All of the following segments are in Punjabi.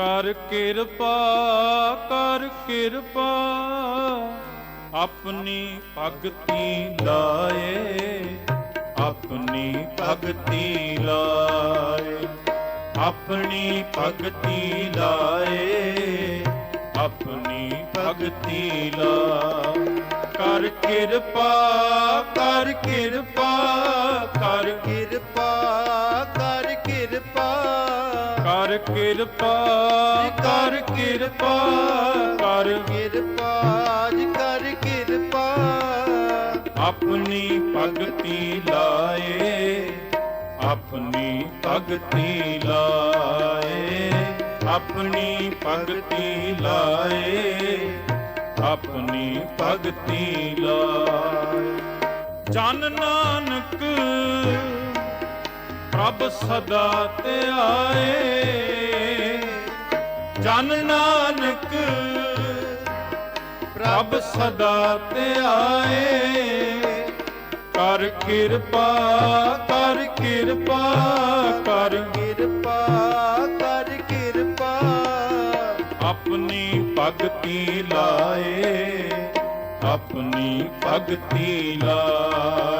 ਕਰ ਕਿਰਪਾ ਕਰ ਕਿਰਪਾ। ਆਪਣੀ ਭਗਤੀ ਲਾਏ, ਆਪਣੀ ਭਗਤੀ ਲਾਏ। ਆਪਣੀ ਭਗਤੀ ਲਾਏ, ਆਪਣੀ ਭਗਤੀ ਲਾ ਕਰ ਕਿਰਪਾ ਕਰ ਕਿਰਪਾ ਕਰ ਕਿਰਪਾ ਕਰ ਕਿਰਪਾ ਕਰ ਕਿਰਪਾ ਕਰ ਕਿਰਪਾ ਕਰ ਕਿਰਪਾ ਜੀ ਕਰ ਕਿਰਪਾ। ਆਪਣੀ ਭਗਤੀ ਲਾਏ ਆਪਣੀ ਭਗਤੀ ਲਾਏ ਆਪਣੀ ਭਗਤੀ ਲਾਏ ਆਪਣੀ ਭਗਤੀ ਲਾਏ। ਜਨ ਨਾਨਕ ਪ੍ਰਭ ਸਦਾ ਧਿਆਏ ਜਨ ਨਾਨਕ ਪ੍ਰਭ ਸਦਾ ਧਿਆਏ ਕਰ ਕਿਰਪਾ ਕਰ ਕਿਰਪਾ ਕਰ ਕਿਰਪਾ ਕਰ ਕਿਰਪਾ। ਆਪਣੀ ਭਗਤੀ ਲਾਏ, ਆਪਣੀ ਭਗਤੀ ਲਾਏ।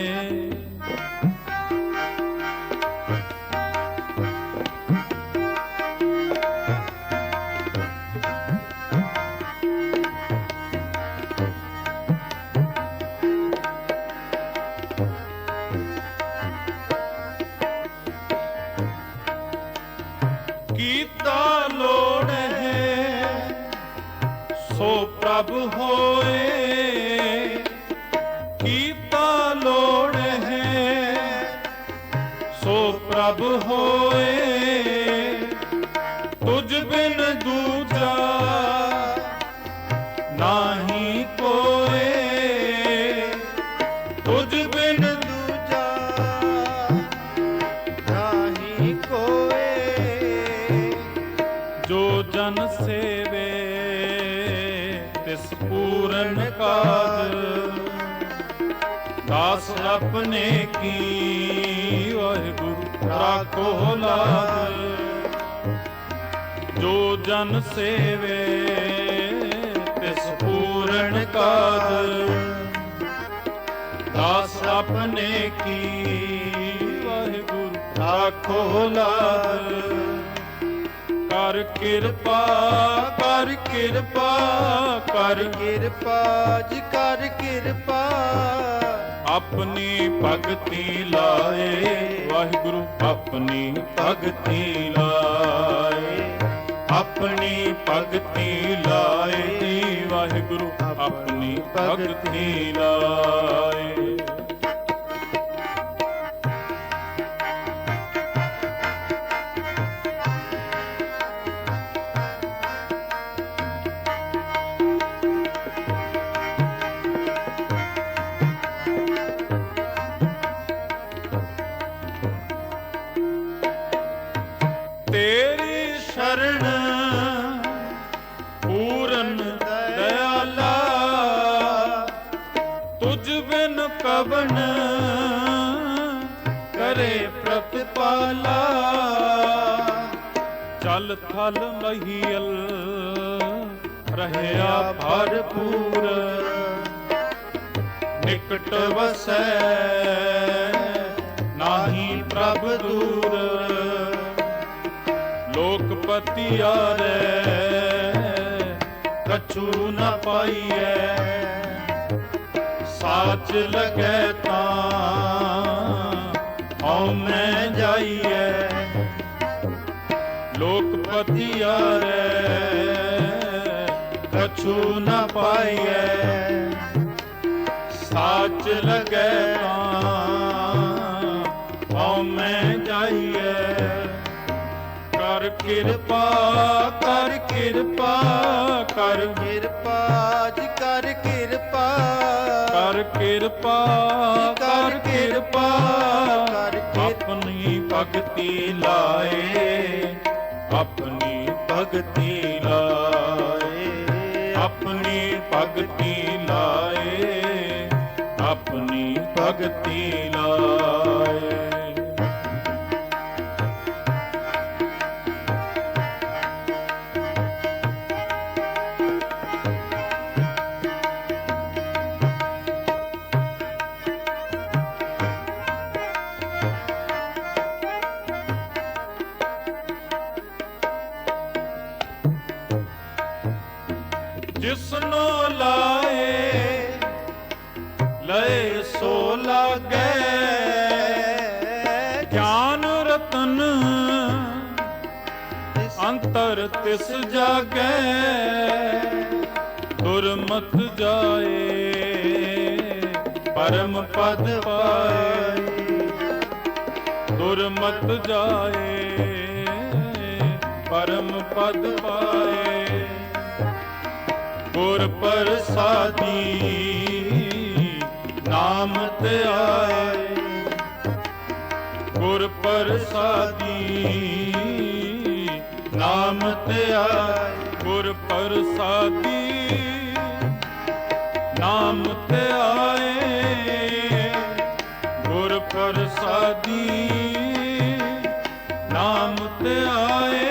ਪ੍ਰਭ ਹੋਏ ਕੀਤਾ ਲੋੜ ਹੈ? ਸੋ ਪ੍ਰਭ ਹੋਏ ਦਾਸ ਆਪਣੇ ਕੀ ਵਾਹਿਗੁਰੂ ਰਾਖੋ ਲਾਜ ਜੋ ਜਨ ਸੇਵੇ ਤਿਸ ਪੂਰਨ ਕਾਜ ਦਾਸ ਆਪਣੇ ਕੀ ਵਾਹਿਗੁਰੂ ਰਾਖੋ ਲਾਜ ਕਰ ਕਿਰਪਾ ਕਰ ਕਿਰਪਾ ਕਰ ਕਿਰਪਾ ਜੀ ਕਰ ਕਿਰਪਾ ਆਪਣੀ ਭਗਤੀ ਲਾਏ ਵਾਹਿਗੁਰੂ ਆਪਣੀ ਭਗਤੀ ਲਾਏ। ਆਪਣੀ ਭਗਤੀ ਲਾਏ ਵਾਹਿਗੁਰੂ ਆਪਣੀ ਭਗਤੀ ਲਾਏ। ਤੇਰੀ ਸ਼ਰਨ ਪੂਰਨ ਦਇਆਲਾ ਤੁਝ ਬਿਨ ਕਵਨ ਕਰੇ ਪ੍ਰਤਪਾਲਾ। ਚਲ ਥਲ ਮਹੀਲ ਰਹਿਆ ਭਰਪੂਰ, ਨਿਕਟ ਵਸੈ ਲੋਕਪਤੀ ਆਰੇ ਕਛੂ ਨਾ ਪਾਈਐ ਸਾਚ ਲਗੈ ਤਾਂ ਹਉ ਮੈਂ ਜਾਈਐ ਲੋਕਪਤੀ ਆਰੇ, ਕਛੂ ਨਾ ਪਾਈਐ ਸਾਚ ਲਗੈ ਤਾਂ ਕਿਰਪਾ ਕਰ ਕਿਰਪਾ ਕਰ। ਕਿਰਪਾ ਜੀ ਕਰ ਕਿਰਪਾ। ਕਰ ਕਿਰਪਾ ਕਰ ਕਿਰਪਾ। ਕਰ ਕਿਰਪਾ। ਆਪਣੀ ਭਗਤੀ ਲਾਏ ਆਪਣੀ ਭਗਤੀ ਲਾਏ। ਆਪਣੀ ਭਗਤੀ ਲਾਏ ਆਪਣੀ ਭਗਤੀ ਲਾਏ। ਜਿਸਨੋ ਲਾਏ, ਲਏ ਸੋ ਲਾਗੇ। ਗਿਆਨ ਰਤਨ, ਅੰਤਰ ਤਿਸ ਜਾਗੈ। ਦੁਰਮਤ ਜਾਏ, ਪਰਮ ਪਦ ਪਾਏ। ਦੁਰਮਤ ਜਾਏ, ਪਰਮ ਪਦ ਪਾਏ। ਗੁਰ ਪ੍ਰਸਾਦੀ, ਨਾਮ ਤੇ ਆਏ ਗੁਰ ਪ੍ਰਸਾਦੀ, ਨਾਮ ਤੇ ਆਏ ਗੁਰ ਪ੍ਰਸਾਦੀ, ਨਾਮ ਤੇ ਆਏ ਗੁਰ ਪ੍ਰਸਾਦੀ, ਨਾਮ ਤੇ ਆਏ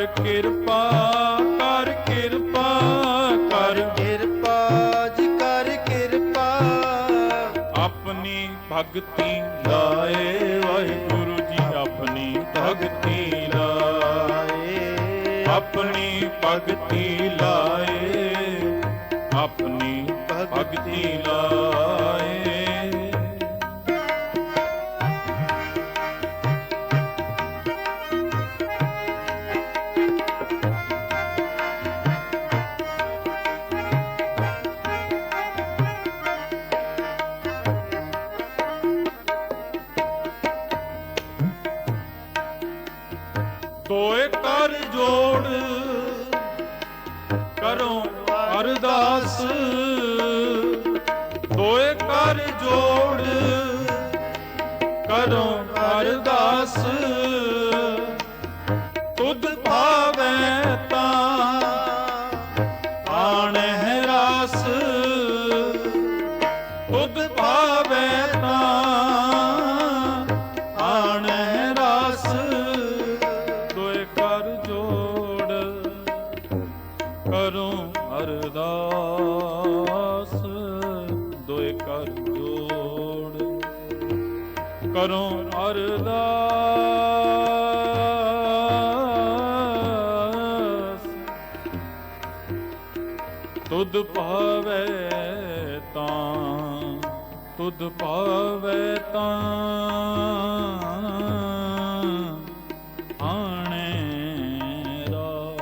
ਕਰ ਕਿਰਪਾ ਕਰ ਕਿਰਪਾ ਕਰ। ਕਿਰਪਾ ਜੀ ਕਰ ਕਿਰਪਾ। ਆਪਣੀ ਭਗਤੀ ਲਾਏ ਵਾਹਿਗੁਰੂ ਜੀ ਆਪਣੀ ਭਗਤੀ ਲਾਏ। ਆਪਣੀ ਭਗਤੀ ਲਾਏ ਆਪਣੀ ਭਗਤੀ ਲਾਏ। ਤੋਏ ਕਰ ਜੋੜ। ਕਰੋ ਅਰਦਾਸ। ਤੋਏ ਕਰ ਜੋੜ। ਕਰੋ ਅਰਦਾਸ। ਤੁਧ ਭਾਵੈ ਤਾਂ, ਤੁਧ ਭਾਵੈ ਤਾਂ, ਆਣੇ ਰਾ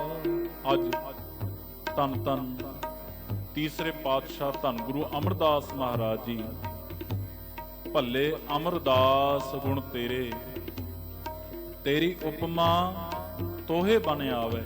ਅੱਜ ਤਨ ਤਨ ਤੀਸਰੇ ਪਾਤਸ਼ਾਹ ਧੰਨ ਗੁਰੂ ਅਮਰਦਾਸ ਮਹਾਰਾਜ ਜੀ। ਭੱਲੇ ਅਮਰਦਾਸ ਗੁਣ ਤੇਰੇ, ਤੇਰੀ ਉਪਮਾ ਤੋਹੇ ਬਨ ਆਵੇ।